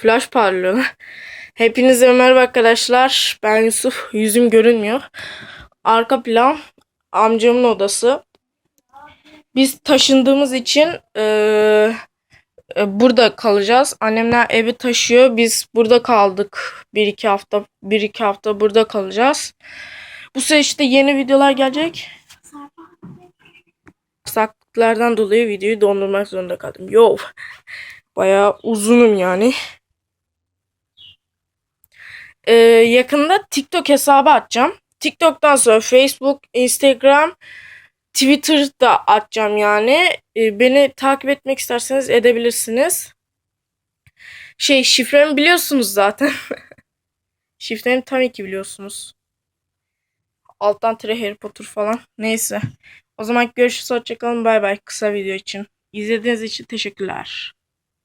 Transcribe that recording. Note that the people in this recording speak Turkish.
Flash parlıyor. Hepinize merhaba arkadaşlar. Ben Yusuf. Yüzüm görünmüyor. Arka plan amcamın odası. Biz taşındığımız için eee, e, burada kalacağız. Annemler evi taşıyor. Biz burada kaldık. Bir iki hafta, bir iki hafta burada kalacağız. Bu süreçte yeni videolar gelecek. Aksaklıklardan dolayı videoyu dondurmak zorunda kaldım. Yo. Bayağı uzunum yani. Ee, yakında TikTok hesabı açacağım. TikTok'tan sonra Facebook, Instagram, Twitter'da açacağım yani. Ee, beni takip etmek isterseniz edebilirsiniz. Şey şifremi biliyorsunuz zaten. Şifremi tabii ki biliyorsunuz. Alttan tire Harry Potter falan. Neyse. O zaman görüşürüz. Hoşçakalın. Bay bay. Kısa video için. İzlediğiniz için teşekkürler.